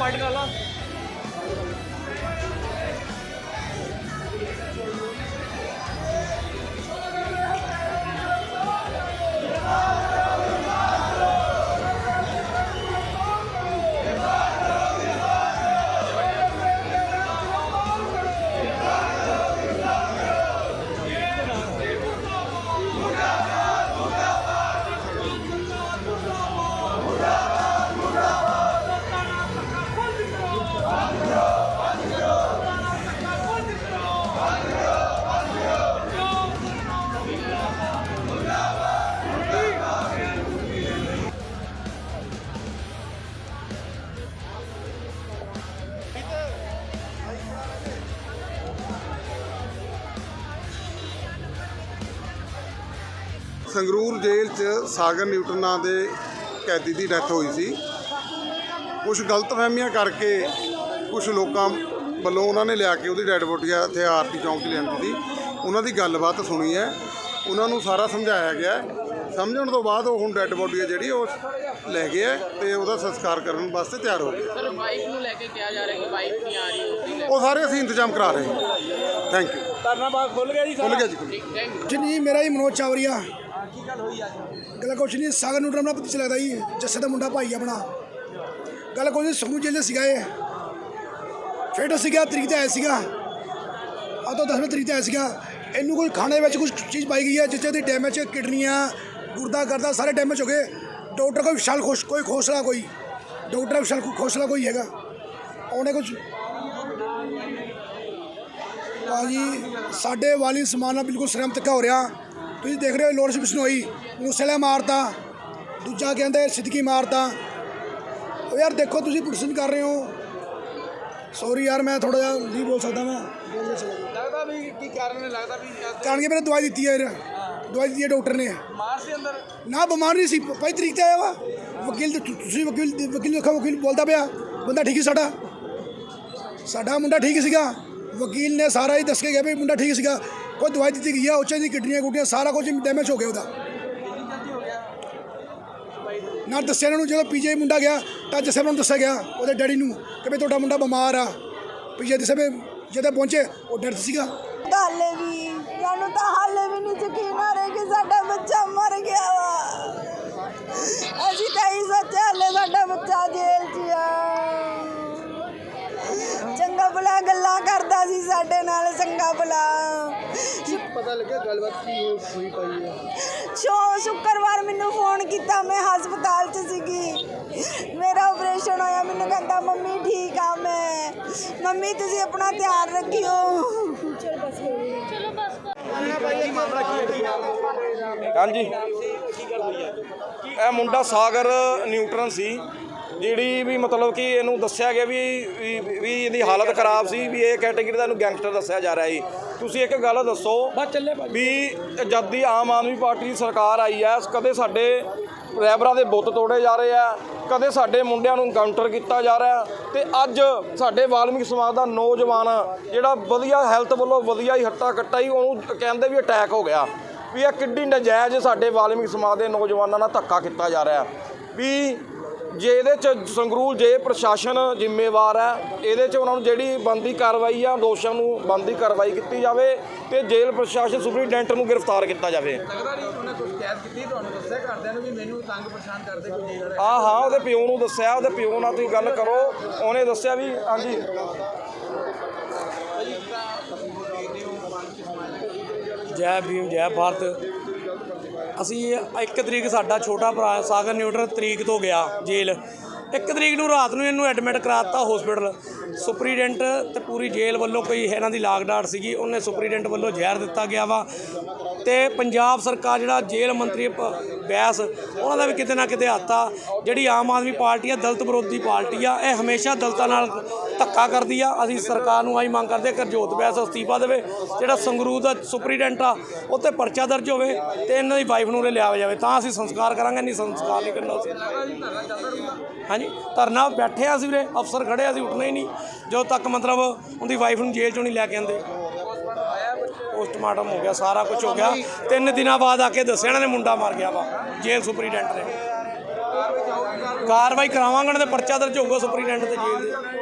పాటికాల ਸੰਗਰੂਰ ਜੇਲ੍ਹ 'ਚ ਸਾਗਰ ਨਿਊਟਨ ਨਾਂ ਦੇ ਕੈਦੀ ਦੀ ਡੈਥ ਹੋਈ ਸੀ। ਕੁਝ ਗਲਤਫਹਿਮੀਆਂ ਕਰਕੇ ਕੁਝ ਲੋਕਾਂ ਵੱਲੋਂ ਉਹਨਾਂ ਨੇ ਲਿਆ ਕੇ ਉਹਦੀ ਡੈਡ ਬੋਡੀ ਇੱਥੇ ਆਰਤੀ ਚੌਂਕ 'ਚ ਲਿਆਂਦੀ ਸੀ। ਉਹਨਾਂ ਦੀ ਗੱਲਬਾਤ ਸੁਣੀ ਹੈ। ਉਹਨਾਂ ਨੂੰ ਸਾਰਾ ਸਮਝਾਇਆ ਗਿਆ ਹੈ। ਸਮਝਣ ਤੋਂ ਬਾਅਦ ਉਹ ਹੁਣ ਡੈਡ ਬੋਡੀ ਹੈ ਜਿਹੜੀ ਉਹ ਲੈ ਗਏ ਹੈ ਤੇ ਉਹਦਾ ਸੰਸਕਾਰ ਕਰਨ ਵਾਸਤੇ ਤਿਆਰ ਹੋ ਗਏ। ਸਰ ਵਾਈਫ ਨੂੰ ਲੈ ਕੇ ਕਿਹਾ ਜਾ ਰਿਹਾ ਕਿ ਵਾਈਫ ਨਹੀਂ ਆ ਰਹੀ ਉਹ ਸਾਰੇ ਅਸੀਂ ਇੰਤਜ਼ਾਮ ਕਰਾ ਰਹੇ ਹਾਂ। ਥੈਂਕ ਯੂ ਧਰਨਾ ਬਾਗ ਖੁੱਲ ਗਿਆ ਜੀ ਖੁੱਲ ਗਿਆ ਜੀ ਖੁੱਲ੍ਹ ਗਿਆ। ਠੀਕ ਥੈਂਕ ਯੂ ਕੁਛ ਨਹੀਂ ਮੇਰਾ ਹੀ ਮਨੋਜ ਚਾਵਰੀਆ। ਕੀ ਗੱਲ ਹੋਈ ਅੱਜ? ਗੱਲ ਕੁਛ ਨਹੀਂ, ਸਾਗਰ ਨੂੰ ਡਰਮਣਾ ਪਤਾ ਲੱਗਦਾ ਜੀ, ਜੱਸੇ ਦਾ ਮੁੰਡਾ ਭਾਈ ਆਪਣਾ। ਗੱਲ ਕੁਛ ਨਹੀਂ ਸੰਗਰੂ ਜੇਲ੍ਹ ਸੀਗਾ ਇਹ। ਫੇਟ ਸੀਗਾ, ਤਰੀਕ ਤੇ ਆਇਆ ਸੀਗਾ। ਆ ਤੋਂ 10ਵੇਂ ਤਰੀਕ ਤੇ ਆਇਆ ਸੀਗਾ। ਇਹਨੂੰ ਕੋਈ ਖਾਣੇ ਵਿੱਚ ਕੁਝ ਚੀਜ਼ ਪਾਈ ਗਈ ਹੈ, ਜਿੱਥੇ ਦੀ ਡੈਮੇਜ ਕਿਡਨੀਆਂ, ਗੁਰਦਾ, ਕਰਦਾ, ਸਾਰੇ ਡੈਮੇਜ ਹੋ ਗਏ। ਡਾਕਟਰ ਕੋਈ ਵਿਸ਼ਾਲ ਖੁਸ਼, ਕੋਈ ਖੋਸਲਾ ਕੋਈ। ਡਾਕਟਰ ਵਿਸ਼ਾਲ ਕੋਈ ਖੋਸਲਾ ਕੋਈ ਹੈਗਾ। ਉਹਨੇ ਕੁਝ ਭਾਜੀ, ਸਾਡੇ ਵਾਲੀ ਸਮਾਨ ਨਾਲ ਬਿਲਕੁਲ ਸ਼ਰਮ ਤੱਕਾ ਹੋ ਰਿਹਾ। ਤੁਸੀਂ ਦੇਖ ਰਹੇ ਹੋ ਲੋਰਸ ਬਿਸ਼ਨੋਈ ਮੂਸੇਲਾ ਮਾਰਤਾ ਦੂਜਾ ਕਹਿੰਦੇ ਸਿੱਧਕੀ ਮਾਰਤਾ। ਉਹ ਯਾਰ ਦੇਖੋ ਤੁਸੀਂ ਪ੍ਰਦਰਸ਼ਨ ਕਰ ਰਹੇ ਹੋ। ਸੌਰੀ ਯਾਰ ਮੈਂ ਥੋੜਾ ਜਿਹਾ ਨਹੀਂ ਬੋਲ ਸਕਦਾ ਮੈਂ। ਲੱਗਦਾ ਵੀ ਕੀ ਕਾਰਨ ਹੈ ਲੱਗਦਾ ਵੀ ਕਾਰਨ ਕਿ ਮੇਰੇ ਦਵਾਈ ਦਿੱਤੀ ਹੈ ਯਾਰ। ਦਵਾਈ ਦਿੱਤੀ ਹੈ ਡਾਕਟਰ ਨੇ। ਮਾਰ ਸੀ ਅੰਦਰ? ਨਾ ਬਿਮਾਰ ਨਹੀਂ ਸੀ ਪਹਿਲੀ ਤਰੀਕ ਤੇ ਆਇਆ ਵਾ। ਵਕੀਲ ਤੁਸੀਂ ਵਕੀਲ ਵਕੀਲ ਦੇਖੋ ਵਕੀਲ ਬੋਲਦਾ ਪਿਆ ਬੰਦਾ ਠੀਕ ਹੀ ਸਾਡਾ। ਸਾਡਾ ਮੁੰਡਾ ਠੀਕ ਸੀਗਾ। ਵਕੀਲ ਨੇ ਸਾਰਾ ਹੀ ਦੱਸ ਕੇ ਗਿਆ ਵੀ ਮੁੰਡਾ ਠੀਕ ਸੀਗਾ। ਕੋਈ ਦਵਾਈ ਦਿੱਤੀ ਗਈ ਆ ਉੱਚੇ ਦੀ ਕਿਡਨੀਆਂ ਗੁੱਡੀਆਂ ਸਾਰਾ ਕੁਝ ਡੈਮੇਜ ਹੋ ਗਿਆ ਉਹਦਾ। ਨਾ ਦੱਸਿਆ ਇਹਨਾਂ ਨੂੰ, ਜਦੋਂ ਪੀਜੀ ਮੁੰਡਾ ਗਿਆ, ਤਾਂ ਜੱਸੇ ਨੂੰ ਦੱਸਿਆ ਗਿਆ, ਉਹਦੇ ਡੈਡੀ ਨੂੰ ਕਿ ਵੀ ਤੁਹਾਡਾ ਮੁੰਡਾ ਬਿਮਾਰ ਆ। ਪੀਜੀ ਦੇ ਸਮੇਂ ਜਦੋਂ ਪਹੁੰਚੇ, ਉਹ ਡਰ ਸੀਗਾ। ਹਾਲੇ ਵੀ, ਸਾਨੂੰ ਤਾਂ ਹਾਲੇ ਵੀ ਨਹੀਂ ਯਕੀਨ ਆ ਰਿਹਾ ਕਿ ਸਾਡਾ ਬੱਚਾ ਮਰ ਗਿਆ ਵਾ। ਅਸੀਂ ਤਾਂ ਹੀ ਸੋਚਿਆ, ਹਾਲੇ ਸਾਡਾ ਬੱਚਾ ਜੇਲ੍ਹ 'ਚ ਆ। ਚੰਗਾ ਭਲਾ ਗੱਲਾਂ ਕਰਦਾ ਸੀ ਸਾਡੇ ਨਾਲ, ਚੰਗਾ ਭਲਾ। ਪਤਾ ਲੱਗਿਆ ਗੱਲਬਾਤ ਕੀ ਹੋਈ ਪਾਈ ਹੈ ਸ਼ੋ ਸ਼ੁੱਕਰਵਾਰ ਮੈਨੂੰ ਫੋਨ ਕੀਤਾ ਮੈਂ ਹਸਪਤਾਲ 'ਚ ਸੀਗੀ। ਮੇਰਾ ਆਪਰੇਸ਼ਨ ਹੋਇਆ ਮੈਨੂੰ ਕਹਿੰਦਾ ਮੰਮੀ ਠੀਕ ਆ ਮੈਂ। ਮੰਮੀ ਤੁਸੀਂ ਆਪਣਾ ਧਿਆਨ ਰੱਖਿਓ। ਹਾਂਜੀ। ਇਹ ਮੁੰਡਾ ਸਾਗਰ ਨਿਊਟਰਨ ਸੀ ਜਿਹੜੀ ਵੀ ਮਤਲਬ ਕਿ ਇਹਨੂੰ ਦੱਸਿਆ ਗਿਆ ਵੀ ਵੀ- ਵੀ ਇਹਦੀ ਹਾਲਤ ਖਰਾਬ ਸੀ ਵੀ ਇਹ ਕੈਟਾਗਰੀ ਦਾ ਇਹਨੂੰ ਗੈਂਗਸਟਰ ਦੱਸਿਆ ਜਾ ਰਿਹਾ ਸੀ। ਤੁਸੀਂ ਇੱਕ ਗੱਲ ਦੱਸੋ ਵੀ ਜਦ ਦੀ ਆਮ ਆਦਮੀ ਪਾਰਟੀ ਦੀ ਸਰਕਾਰ ਆਈ ਹੈ ਕਦੇ ਸਾਡੇ ਰੈਬਰਾਂ ਦੇ ਬੁੱਤ ਤੋੜੇ ਜਾ ਰਹੇ ਆ ਕਦੇ ਸਾਡੇ ਮੁੰਡਿਆਂ ਨੂੰ ਕਾਊਂਟਰ ਕੀਤਾ ਜਾ ਰਿਹਾ ਤੇ ਅੱਜ ਸਾਡੇ ਵਾਲਮੀਕ ਸਮਾਜ ਦਾ ਨੌਜਵਾਨ ਜਿਹੜਾ ਵਧੀਆ ਹੈਲਥ ਵੱਲੋਂ ਵਧੀਆ ਹੀ ਹੱਟਾ ਕੱਟਾ ਹੀ ਉਹਨੂੰ ਕਹਿੰਦੇ ਵੀ ਅਟੈਕ ਹੋ ਗਿਆ। ਵੀ ਇਹ ਕਿੱਡੀ ਨਜਾਇਜ਼ ਸਾਡੇ ਵਾਲਮੀਕ ਸਮਾਜ ਦੇ ਨੌਜਵਾਨਾਂ ਨਾਲ ਧੱਕਾ ਕੀਤਾ ਜਾ ਰਿਹਾ ਵੀ ਜੇ ਇਹਦੇ ਚ ਸੰਗਰੂਰ ਜੇ ਪ੍ਰਸ਼ਾਸਨ ਜ਼ਿੰਮੇਵਾਰ ਹੈ ਇਹਦੇ ਚ ਉਹਨਾਂ ਨੂੰ ਜਿਹੜੀ ਬੰਦੀ ਕਾਰਵਾਈ ਆ ਦੋਸ਼ਾਂ ਨੂੰ ਬੰਦੀ ਕਾਰਵਾਈ ਕੀਤੀ ਜਾਵੇ ਤੇ ਜੇਲ੍ਹ ਪ੍ਰਸ਼ਾਸਨ ਸੁਪਰੀਡੈਂਟ ਨੂੰ ਗ੍ਰਿਫਤਾਰ ਕੀਤਾ ਜਾਵੇ। ਲੱਗਦਾ ਨਹੀਂ ਉਹਨੇ ਕੁਝ ਕੈਦ ਕੀਤੀ ਤੁਹਾਨੂੰ ਦੱਸਿਆ ਘਰਦਿਆਂ ਨੂੰ ਵੀ ਮੈਨੂੰ ਤੰਗ ਪਰੇਸ਼ਾਨ ਕਰਦੇ ਕੋਈ ਜੇਲ੍ਹ ਵਾਲੇ? ਹਾਂ ਹਾਂ ਉਹਦੇ ਪਿਓ ਨੂੰ ਦੱਸਿਆ ਉਹਦੇ ਪਿਓ ਨਾਲ ਤੁਸੀਂ ਗੱਲ ਕਰੋ ਉਹਨੇ ਦੱਸਿਆ ਵੀ ਹਾਂਜੀ। ਜੈ ਭੀਮ ਜੈ ਭਾਰਤ। ਅਸੀਂ ਇੱਕ ਤਰੀਕ ਸਾਡਾ ਛੋਟਾ ਭਰਾ ਸਾਗਰ ਨਿਊਟਰ ਤਰੀਕ ਤੋਂ ਗਿਆ ਜੇਲ੍ਹ। ਇੱਕ ਤਰੀਕ ਨੂੰ ਰਾਤ ਨੂੰ ਇਹਨੂੰ ਐਡਮਿਟ ਕਰਾਤਾ ਹਸਪੀਟਲ ਸੁਪਰੀਡੈਂਟ ਤੇ ਪੂਰੀ ਜੇਲ੍ਹ ਵੱਲੋਂ ਕੋਈ ਇਹਨਾਂ ਦੀ ਲਾਗਡਾਟ ਸੀਗੀ, ਉਹਨੇ ਸੁਪਰੀਡੈਂਟ ਵੱਲੋਂ ਜ਼ਹਿਰ ਦਿੱਤਾ ਗਿਆ ਵਾ। ਤੇ ਪੰਜਾਬ ਸਰਕਾਰ ਜਿਹੜਾ ਜੇਲ੍ਹ ਮੰਤਰੀ ਪ- ਬੈਸ, ਉਹਨਾਂ ਦਾ ਵੀ ਕਿਤੇ ਨਾ ਕਿਤੇ ਹੱਥ ਆ। ਜਿਹੜੀ ਆਮ ਆਦਮੀ ਪਾਰਟੀ ਆ, ਦਲਤ ਵਿਰੋਧੀ ਪਾਰਟੀ ਆ, ਇਹ ਹਮੇਸ਼ਾ ਦਲਤਾਂ ਨਾਲ ਧੱਕਾ ਕਰਦੀ ਆ। ਅਸੀਂ ਸਰਕਾਰ ਨੂੰ ਆਈ ਮੰਗ ਕਰਦੇ ਕਿ ਹਰਜੋਤ ਬੈਸ ਅਸਤੀਫਾ ਦੇਵੇ ਜਿਹੜਾ ਸੰਗਰੂਰ ਦਾ ਸੁਪਰੀਡੈਂਟ ਆ ਉਹ 'ਤੇ ਪਰਚਾ ਦਰਜ ਹੋਵੇ ਤੇ ਇਹਨਾਂ ਦੀ ਵਾਈਫ ਨੂੰ ਉਰੇ ਲਿਆ ਜਾਵੇ। ਤਾਂ ਅਸੀਂ ਸੰਸਕਾਰ ਕਰਾਂਗੇ ਨਹੀਂ ਸੰਸਕਾਰ ਨਹੀਂ ਕਰਨਾ ਅਸੀਂ। ਹਾਂਜੀ ਧਰਨਾ ਬੈਠੇ ਆ ਅਸੀਂ ਵੀਰੇ ਅਫਸਰ ਖੜੇ ਆ, ਅਸੀਂ ਉੱਠਣਾ ਹੀ ਨਹੀਂ। ਜਦੋਂ ਤੱਕ ਮਤਲਬ ਉਹਦੀ ਵਾਈਫ ਨੂੰ ਜੇਲ੍ਹ ਚੋਂ ਨਹੀਂ ਲੈ ਕੇ ਆਂਦੇ ਪੋਸਟਮਾਰਟਮ ਹੋ ਗਿਆ ਸਾਰਾ ਕੁਝ ਹੋ ਗਿਆ। ਤਿੰਨ ਦਿਨਾਂ ਬਾਅਦ ਆ ਕੇ ਦੱਸਿਆ ਇਹਨਾਂ ਨੇ ਮੁੰਡਾ ਮਰ ਗਿਆ ਵਾ ਜੇਲ੍ਹ ਸੁਪਰੀਡੈਂਟ ਨੇ। ਕਾਰਵਾਈ ਕਰਾਵਾਂਗੇ ਉਹਨਾਂ ਪਰਚਾ ਦਰਜ ਹੋਊਗਾ ਸੁਪਰੀਡੈਂਟ ਤੇ ਜੇਲ੍ਹ ਦੇ।